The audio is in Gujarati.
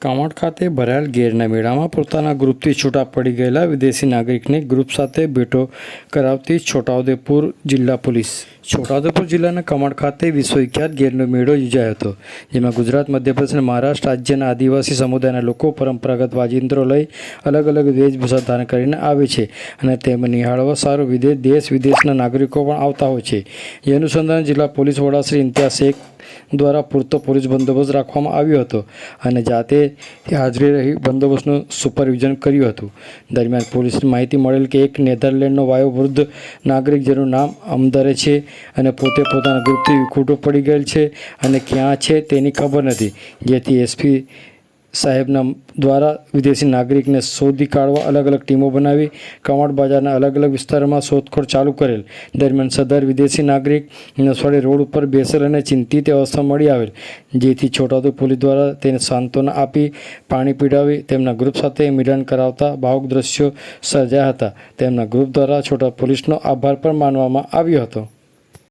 કામઠ ખાતે ભરાયેલ ગેરના મેળામાં પોતાના ગ્રુપથી છૂટા પડી ગયેલા વિદેશી નાગરિકને ગ્રુપ સાથે ભેટો કરાવતી છોટાઉદેપુર જિલ્લા પોલીસ. છોટાઉદેપુર જિલ્લાના કમાડ ખાતે વિશ્વવિખ્યાત ગેરનો મેળો યોજાયો હતો, જેમાં ગુજરાત, મધ્યપ્રદેશ અને મહારાષ્ટ્ર રાજ્યના આદિવાસી સમુદાયના લોકો પરંપરાગત વાજિંત્રો લઈ અલગ અલગ વેશભૂષા ધારણ કરીને આવે છે અને તેમાં નિહાળવા સારું વિદેશ દેશ વિદેશના નાગરિકો પણ આવતા હોય છે. એ અનુસંધાન જિલ્લા પોલીસ વડા શ્રી ઇમ્તિયાઝ શેખ દ્વારા પૂરતો પોલીસ બંદોબસ્ત રાખવામાં આવ્યો હતો અને જાતે હાજરી રહી બંદોબસ્તનું સુપરવિઝન કર્યું હતું. દરમિયાન પોલીસને માહિતી મળેલ કે એક નેધરલેન્ડનો વાયોવૃદ્ધ નાગરિક જેનું નામ અમદરે છે અને પોતે પોતાના ગ્રુપથી વિખૂટો પડી ગયેલ છે અને ક્યાં છે તેની ખબર નથી. જેથી એસપી સાહેબના દ્વારા વિદેશી નાગરિકને શોધી કાઢવા અલગ અલગ ટીમો બનાવી, કમાડ બજારના અલગ અલગ વિસ્તારોમાં શોધખોળ ચાલુ કરેલ. દરમિયાન સદર વિદેશી નાગરિક નસવાડી રોડ ઉપર બેસેલ અને ચિંતિત અવસ્થા મળી આવેલ. જેથી છોટાઉદેપુર પોલીસ દ્વારા તેને સાંત્વના આપી, પાણી પીડાવી તેમના ગ્રુપ સાથે મિલન કરાવતા ભાવુક દ્રશ્યો સર્જાયા હતા. તેમના ગ્રુપ દ્વારા છોટા પોલીસનો આભાર પણ માનવામાં આવ્યો હતો.